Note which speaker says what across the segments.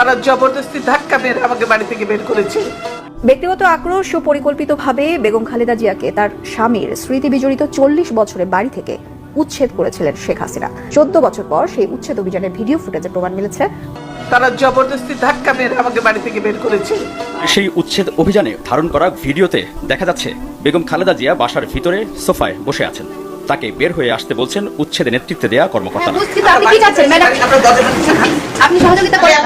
Speaker 1: তারা জবরদস্তি ধাক্কা মেরে আমাকে বাড়ি থেকে বের করেছে।
Speaker 2: ব্যক্তিগত আক্রোশ ও পরিকল্পিতভাবে বেগম খালেদা জিয়াকে তার স্বামীর স্মৃতি বিজড়িত চল্লিশ বছরের বাড়ি থেকে উচ্ছেদ করেছিলেন শেখ হাসিনা। চোদ্দ বছর পর সেই উচ্ছেদ অভিযানের ভিডিও ফুটেজে প্রমাণ মিলেছে।
Speaker 1: তারা জবরদস্তি ধাক্কা মেরে আমাকে বাড়ি থেকে বের করেছে।
Speaker 3: সেই উচ্ছেদ অভিযানে ধারণ করা ভিডিওতে দেখা যাচ্ছে বেগম খালেদা জিয়া বাসার ভিতরে সোফায় বসে আছেন। তাকে বের হয়ে আসতে বলছেন উচ্ছেদে নেতৃত্বে দেয়া কর্মকর্তারা।
Speaker 4: বুঝছি তো আপনি কি চাচ্ছেন ম্যাডাম আপনি সহযোগিতা করেন।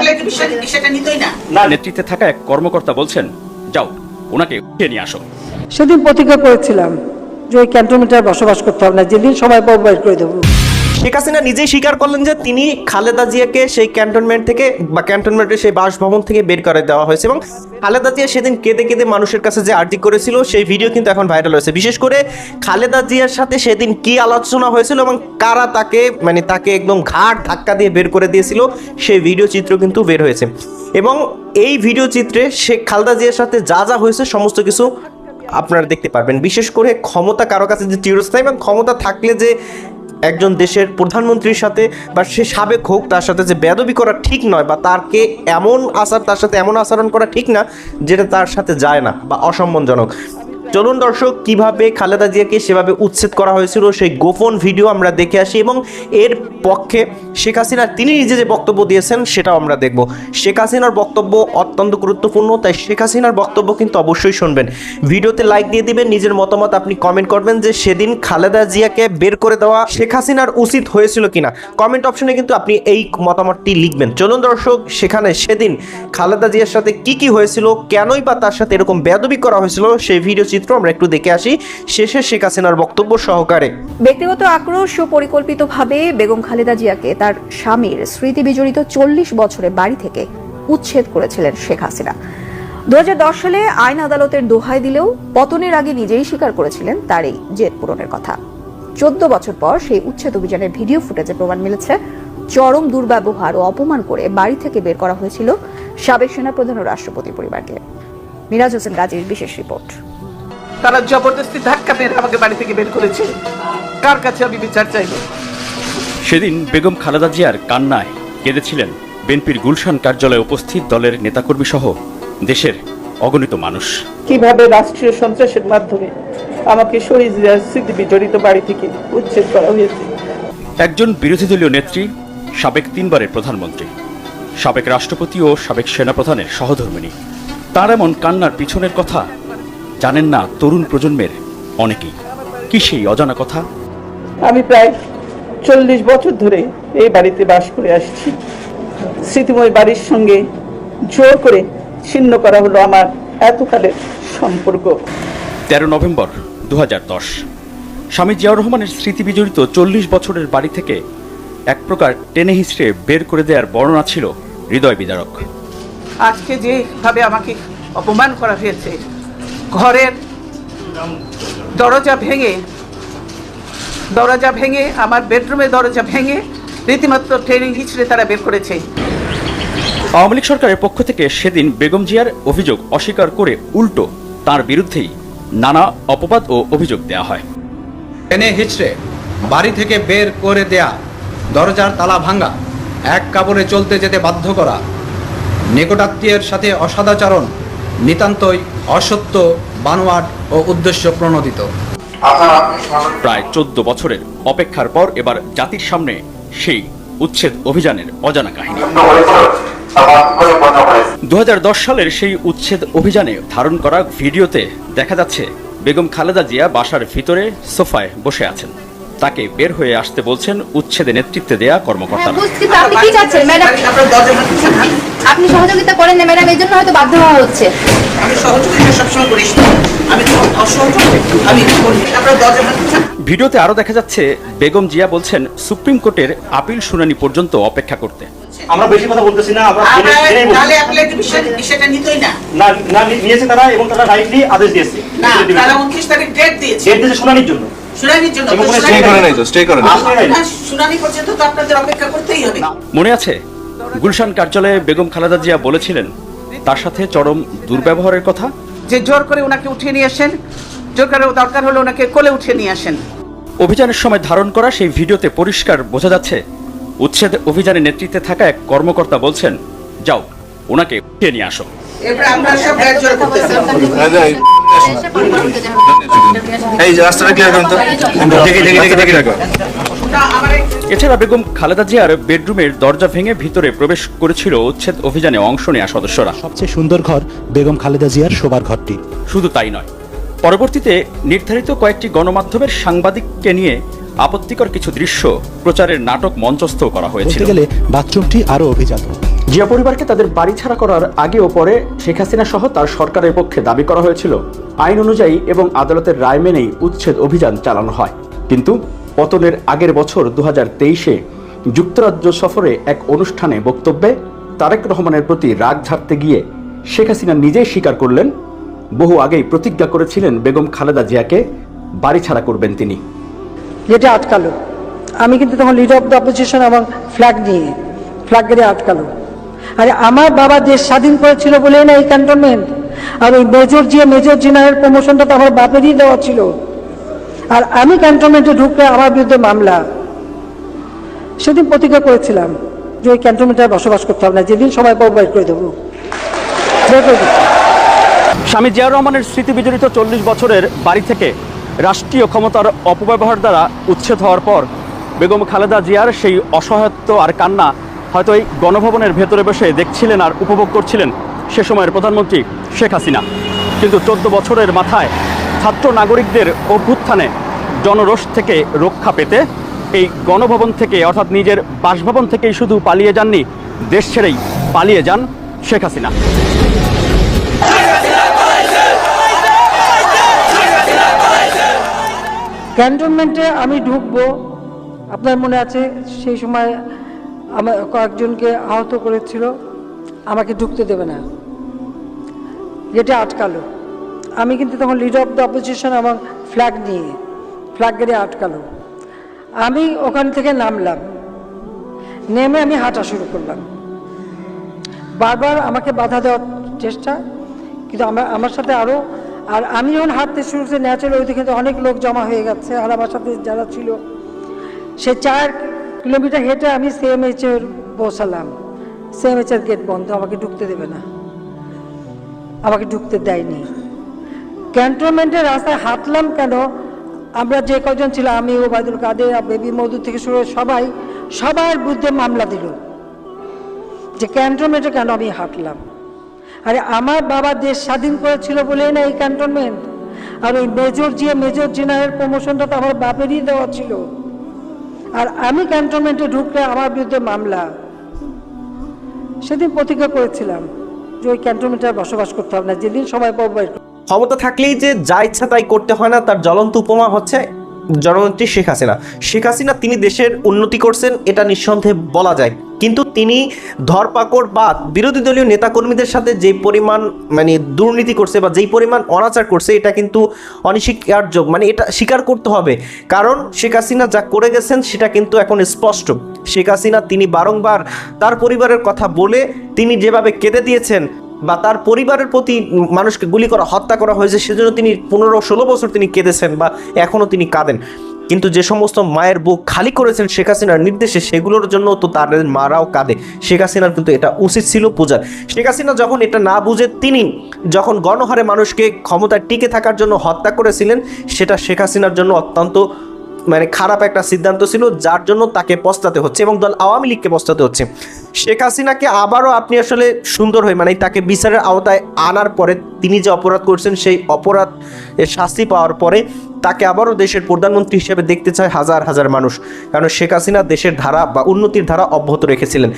Speaker 1: সেটা নিতই না।
Speaker 3: না নেতৃত্বে থাকা এক কর্মকর্তা বলছেন যাও ওনাকে উঠিয়ে নিয়ে আসো।
Speaker 5: সেদিন প্রতিজ্ঞা করেছিলাম যে ওই ক্যান্টনমেন্টে বসবাস করতে হবে না যেদিন সময় পাবো বের করে দেবো।
Speaker 6: শেখ হাসিনা নিজেই স্বীকার করলেন যে তিনি খালেদা জিয়াকে সেই ক্যান্টনমেন্ট থেকে বা ক্যান্টনমেন্টের সেই বাসভবন থেকে বের করে দেওয়া হয়েছে এবং খালেদা জিয়া সেদিন কেঁদে কেঁদে মানুষের কাছে যে আর্জি করেছিল, সেই ভিডিও কিন্তু এখন ভাইরাল হয়েছে। বিশেষ করে খালেদা জিয়ার সাথে সেদিন কি আলোচনা হয়েছিল এবং কারা তাকে মানে তাকে একদম ঘাট ধাক্কা দিয়ে বের করে দিয়েছিল, সেই ভিডিও চিত্র কিন্তু বের হয়েছে। এবং এই ভিডিও চিত্রে শেখ খালেদা জিয়ার সাথে যা যা হয়েছে সমস্ত কিছু আপনারা দেখতে পারবেন। বিশেষ করে ক্ষমতা কারও কাছে যে চিরস্থায়ী এবং ক্ষমতা থাকলে যে একজন দেশের প্রধানমন্ত্রীর সাথে বা সে সাবেক হোক, তার সাথে যে বেদবি করা ঠিক নয় বা তারকে এমন আচার, তার সাথে এমন আচরণ করা ঠিক না, যেটা তার সাথে যায় না বা অসম্মানজনক। চলুন দর্শক, কীভাবে খালেদা জিয়াকে সেভাবে উচ্ছেদ করা হয়েছিল সেই গোপন ভিডিও আমরা দেখে আসি এবং এর পক্ষে শেখ হাসিনা, তিনি নিজে যে বক্তব্য দিয়েছেন সেটাও আমরা দেখব। শেখ হাসিনার বক্তব্য অত্যন্ত গুরুত্বপূর্ণ, তাই শেখ হাসিনার বক্তব্য কিন্তু অবশ্যই শুনবেন। ভিডিওতে লাইক দিয়ে দিবেন, নিজের মতামত আপনি কমেন্ট করবেন যে সেদিন খালেদা জিয়াকে বের করে দেওয়া শেখ হাসিনার উচিত হয়েছিল কিনা। কমেন্ট অপশনে কিন্তু আপনি এই মতামতটি লিখবেন। চলুন দর্শক, সেখানে সেদিন খালেদা জিয়ার সাথে কি কি হয়েছিল, কেনই বা তার সাথে এরকম বেদবি করা হয়েছিল, সেই ভিডিও চিত্র আমরা একটু দেখে আসি শেষে শেখ হাসিনার বক্তব্য সহকারে।
Speaker 2: ব্যক্তিগত আক্রোশ ও পরিকল্পিতভাবে বেগম খালেদা জিয়াকে তার স্বামীর স্মৃতি বিজড়িত চল্লিশ বছরে বাড়ি থেকে উচ্ছেদ করেছিলেন শেখ হাসিনা। দু সালে আইন আদালতের দোহাই দিলেও পতনের আগে নিজেই স্বীকার করেছিলেন তার এই জেদ পূরণের কথা। চোদ্দ বছর পর সেই উচ্ছেদ অভিযানের ভিডিও ফুটেজে প্রমাণ মিলেছে। চরম দুর্ব্যবহার ও অপমান করে বাড়ি থেকে বের করা হয়েছিল সাবেক সেনাপ্রধান ও রাষ্ট্রপতি পরিবারকে। মিরাজ হোসেন গাজীর বিশেষ রিপোর্ট।
Speaker 1: তারা জবরদস্তি ধাক্কা মেরে আমাকে বাড়ি থেকে বের করেছে। কার কাছে আমি বিচার চাইব?
Speaker 3: সেদিন বেগম খালেদা জিয়ার কান্নায় কেঁদেছিলেন বিএনপির গুলশান কার্যালয়ে উপস্থিত দলের নেতাকর্মী সহ দেশের অগণিত মানুষ।
Speaker 1: কীভাবে রাষ্ট্রীয় সন্ত্রাসের মাধ্যমে আমাকে শহীদ জিয়ার স্মৃতি বিজড়িত বাড়ি থেকে উচ্ছেদ করা হয়েছে?
Speaker 3: একজন বিরোধী দলীয় নেত্রী সাবেক তিনবারের প্রধানমন্ত্রী সাবেক রাষ্ট্রপতি ও সাবেক সেনাপ্রধানের সহধর্মিণী। তার এমন কান্নার পিছনের কথা জানেন না তরুণ প্রজন্মের অনেকেই। কি সেই অজানা কথা?
Speaker 1: আমি প্রায় চল্লিশ বছর ধরে এই বাড়িতে বাস করে আসছি। স্মৃতিময় বাড়ির সঙ্গে জোর করে ছিন্ন করা হলো আমার এতকালের সম্পর্ক।
Speaker 3: তেরো নভেম্বর দু হাজার দশ। স্বামী জিয়াউর রহমানের স্মৃতি বিজড়িত চল্লিশ বছরের বাড়ি থেকে এক প্রকার টেনে হিসড়ে বের করে দেওয়ার বর্ণনা ছিল হৃদয় বিদারক।
Speaker 1: আজকে যেভাবে আমাকে অপমান করা হয়েছে ঘরের দরজা ভেঙে দরজা ভেঙে আমার বেডরুমের দরজা ভেঙে রীতিমাত্র ট্রেনিং হিচড়ে তারা বের করেছে।
Speaker 3: আওয়ামী লীগ সরকারের পক্ষ থেকে সেদিন বেগম জিয়ার অভিযোগ অস্বীকার করে উল্টো তার বিরুদ্ধেই নানা অপবাদ ও অভিযোগ দেওয়া হয়।
Speaker 7: টেনে হিচড়ে বাড়ি থেকে বের করে দেয়া দরজার তালা ভাঙা এক কাপড়ে চলতে যেতে বাধ্য করা নিকটাত্মীয়ের সাথে অসদাচরণ নিতান্তই অসত্য বানোয়াট ও উদ্দেশ্য প্রণোদিত।
Speaker 3: প্রায় চোদ্দ বছরের অপেক্ষার পর এবার জাতির সামনে সেই উচ্ছেদ অভিযানের অজানা কাহিনী। দু হাজার দশ সালের সেই উচ্ছেদ অভিযানে ধারণ করা ভিডিওতে দেখা যাচ্ছে বেগম খালেদা জিয়া বাসার ভিতরে সোফায় বসে আছেন। তাকে বের হয়ে আসতে বলছেন উচ্ছেদে নেতৃত্বে দেয়া কর্মকর্তারা।
Speaker 4: বুঝছি তো আপনি সহযোগিতা করেন না ম্যাডাম এই জন্য হয়তো বাধ্য হওয়া হচ্ছে।
Speaker 1: আমি সহযোগিতা সবসময় করিস আমি অসহযোগ আমি আপনার দরজা
Speaker 3: ভিডিওতে আরও দেখা যাচ্ছে বেগম জিয়া বলছেন সুপ্রিম কোর্টের আপিল শুনানি পর্যন্ত অপেক্ষা করতে।
Speaker 6: আমরা বেশি কথা বলতেছি না আমরা।
Speaker 1: তাহলে অ্যাপ্লাই বিষয়টা নিতই না।
Speaker 6: না না নিয়েছে তারা এবং তারা রাইটলি আদেশ দিয়েছে।
Speaker 1: না তারা উনত্রিশ তারিখ ডেট দিয়েছে।
Speaker 6: ডেট দিয়েছে শুনানির জন্য।
Speaker 1: শুনানির জন্য।
Speaker 6: এবং
Speaker 1: তো
Speaker 6: কোনো
Speaker 1: শুনানি-
Speaker 6: stay করে নাই
Speaker 8: তো স্টে করে
Speaker 6: নাই।
Speaker 1: শুনানি পর্যন্ত তো আপনাদের অপেক্ষা করতেই হবে।
Speaker 3: মনে আছে গুলশান কার্যালয়ে বেগম খালেদা জিয়া বলেছিলেন তার সাথে চরম দুর্ব্যবহারের কথা।
Speaker 1: যে জোর করে ওনাকে উঠিয়ে নিয়ে আসেন জোর করে দরকার হলে ওনাকে কোলে উঠিয়ে নিয়ে আসেন।
Speaker 3: অভিযানের সময় ধারণ করা সেই ভিডিওতে পরিষ্কার বোঝা যাচ্ছে উচ্ছেদ অভিযানে নেতৃত্বে থাকা এক কর্মকর্তা বলছেন যাও ওনাকে উঠিয়ে নিয়ে আসো।
Speaker 8: এই যে রাস্তাটা ক্লিয়ার করুন তো। দেখি দেখি দেখি দেখি রাখো
Speaker 3: এছাড়া বেগম খালেদা জিয়ার বেডরুমের দরজা ভেঙে ভিতরে প্রবেশ করেছিল উচ্ছেদ অভিযানে অংশ নেওয়া সদস্যরা।
Speaker 9: সবচেয়ে সুন্দর ঘর বেগম খালেদা জিয়ার শোবার ঘরটি।
Speaker 3: শুধু তাই নয় পরবর্তীতে নির্ধারিত কয়েকটি গণমাধ্যমের সাংবাদিককে নিয়ে আপত্তিকর কিছু দৃশ্য প্রচারের নাটক মঞ্চস্থ করা হয়েছিল।
Speaker 9: গেলে বাথরুমটি আরও অভিজাত।
Speaker 3: জিয়া পরিবারকে তাদের বাড়ি ছাড়া করার আগে ও পরে শেখ হাসিনা সহ তার সরকারের পক্ষে দাবি করা হয়েছিল। আইন অনুযায়ী এবং আদালতের রায় মেনেই উচ্ছেদ অভিযান চালানো হয়। কিন্তু পতনের আগের বছর দু হাজার তেইশে যুক্তরাজ্য সফরে এক অনুষ্ঠানে বক্তব্যে তারেক রহমানের প্রতি রাগ ঝাড়তে গিয়ে শেখ হাসিনা নিজেই স্বীকার করলেন, বহু আগেই প্রতিজ্ঞা করেছিলেন বেগম খালেদা জিয়াকে বাড়ি ছাড়া করবেন তিনি।
Speaker 5: যেটা আটকালো। আমি কিন্তু তখন লিডার অফ দ্য অপোজিশন এবং ফ্ল্যাগ নিয়ে ফ্ল্যাগ গেড়ে আটকালো। আরে আমার বাবা দেশ স্বাধীন করেছিল বলেই না এই ক্যান্টনমেন্ট আর ওই মেজর জিয়া, মেজর জেনারেল প্রমোশনটা তো আমার বাপেরই দেওয়া ছিল। আর আমি ক্যান্টনমেন্টে ঢুকলে আমার বিরুদ্ধে মামলা। সেদিন প্রতিজ্ঞা করেছিলাম যে ওই ক্যান্টনমেন্টে বসবাস করতে হবে না, যেদিন সময় পাবো বের করে দেবো।
Speaker 3: স্বামী জিয়াউর রহমানের স্মৃতি বিজড়িত চল্লিশ বছরের বাড়ি থেকে রাষ্ট্রীয় ক্ষমতার অপব্যবহার দ্বারা উচ্ছেদ হওয়ার পর বেগম খালেদা জিয়ার সেই অসহায়ত্ব আর কান্না হয়তো এই গণভবনের ভেতরে বসে দেখছিলেন আর উপভোগ করছিলেন সে সময়ের প্রধানমন্ত্রী শেখ হাসিনা। কিন্তু চোদ্দ বছরের মাথায় ছাত্র নাগরিকদের অভ্যুত্থানে জনরোষ থেকে রক্ষা পেতে এই গণভবন থেকে, অর্থাৎ নিজের বাসভবন থেকেই শুধু পালিয়ে যাননি, দেশ ছেড়েই পালিয়ে যান শেখ হাসিনা।
Speaker 5: ক্যান্টনমেন্টে আমি ঢুকবো, আপনার মনে আছে, সেই সময় আমার কয়েকজনকে আহত করেছিল, আমাকে ঢুকতে দেবে না। গেটে আটকালো। আমি কিন্তু তখন লিডার অফ দ্য অপোজিশন এবং ফ্ল্যাগ নিয়ে ফ্ল্যাগ গেড়ে আটকালো। আমি ওখান থেকে নামলাম। নেমে আমি হাঁটা শুরু করলাম। বারবার আমাকে বাধা দেওয়ার চেষ্টা, কিন্তু আমার আমার সাথে আরও আর আমি যখন হাঁটতে শুরু করছি ন্যাচারাল ওইদিকে কিন্তু অনেক লোক জমা হয়ে গেছে, আর আমার সাথে যারা ছিল, সে চার কিলোমিটার হেঁটে আমি সিএমএইচ এর পৌঁছালাম সিএমএইচ এর গেট বন্ধ, আমাকে ঢুকতে দেবে না। আমাকে ঢুকতে দেয়নি। ক্যান্টনমেন্টের রাস্তায় হাঁটলাম কেন? আমরা যে কজন ছিল, আমি, ওবায়দুল কাদের বেবি মধু থেকে শুরু সবাই, সবার বিরুদ্ধে মামলা দিল। যে ক্যান্টনমেন্টে কেন আমি হাঁটলাম? আরে আমার বাবা দেশ স্বাধীন করেছিল বলেই না এই ক্যান্টনমেন্ট? আর ওই মেজর জিয়া, মেজর জেনারেল প্রমোশনটা তো আমার বাপেরই দেওয়া ছিল। আর আমি ক্যান্টনমেন্টে ঢুকলে আমার বিরুদ্ধে মামলা। সেদিন প্রতিজ্ঞা করেছিলাম যে ওই ক্যান্টনমেন্টে বসবাস করতে হবে না। যেদিন সবাই পাবো
Speaker 6: ক্ষমতা থাকলেই যে যা ইচ্ছা তাই করতে হয় না, তার জ্বলন্ত উপমা হচ্ছে জননেত্রী শেখ হাসিনা। শেখ হাসিনা তিনি দেশের উন্নতি করছেন, এটা নিঃসন্দেহে বলা যায়। কিন্তু তিনি ধরপাকড় বা বিরোধী দলীয় নেতাকর্মীদের সাথে যে পরিমাণ মানে দুর্নীতি করছে বা যেই পরিমাণ অনাচার করছে, এটা কিন্তু অনস্বীকার্য মানে এটা স্বীকার করতে হবে। কারণ শেখ হাসিনা যা করে গেছেন, সেটা কিন্তু এখন স্পষ্ট। শেখ হাসিনা তিনি বারংবার তার পরিবারের কথা বলে তিনি যেভাবে কেঁদে দিয়েছেন বা তার পরিবারের প্রতি মানুষকে গুলি করা, হত্যা করা হয়েছে, সেজন্য তিনি পনেরো ষোলো বছর তিনি কেঁদেছেন বা এখনও তিনি কাঁদেন। কিন্তু যে সমস্ত মায়ের বুক খালি করেছেন শেখ হাসিনার নির্দেশে, সেগুলোর জন্য তো তাদের মারাও কাঁদে। শেখ হাসিনার কিন্তু এটা উচিত ছিল পূজার শেখ হাসিনা যখন এটা না বুঝে, তিনি যখন গণহারে মানুষকে ক্ষমতায় টিকে থাকার জন্য হত্যা করেছিলেন, সেটা শেখ হাসিনার জন্য অত্যন্ত মানে খারাপ একটা সিদ্ধান্ত ছিল, যার জন্য তাকে পস্তাতে হচ্ছে এবং দল আওয়ামী লীগকে পস্তাতে হচ্ছে। শেখ হাসিনাকে আবারও আপনি আসলে সুন্দর হয়ে মানে তাকে বিচারের আওতায় আনার পরে তিনি যে অপরাধ করছেন, সেই অপরাধ শাস্তি পাওয়ার পরে তাকে আবারও দেশের প্রধানমন্ত্রী হিসেবে দেখতে চায় হাজার হাজার মানুষ। কারণ শেখ হাসিনা দেশের ধারা বা উন্নতির ধারা অব্যাহত রেখেছিলেন।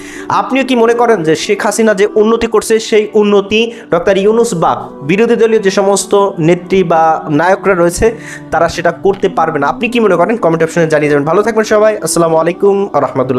Speaker 6: আপনিও কি মনে করেন যে শেখ হাসিনা যে উন্নতি করছে, সেই উন্নতি ডক্টর ইউনুস বা বিরোধী দলীয় যে সমস্ত নেত্রী বা নায়করা রয়েছে, তারা সেটা করতে পারবে না? আপনি কি মনে করেন? কমেন্ট অপশনে জানিয়ে যাবেন ভালো থাকবেন সবাই। আসসালামু আলাইকুম রহমতুল্লাহ।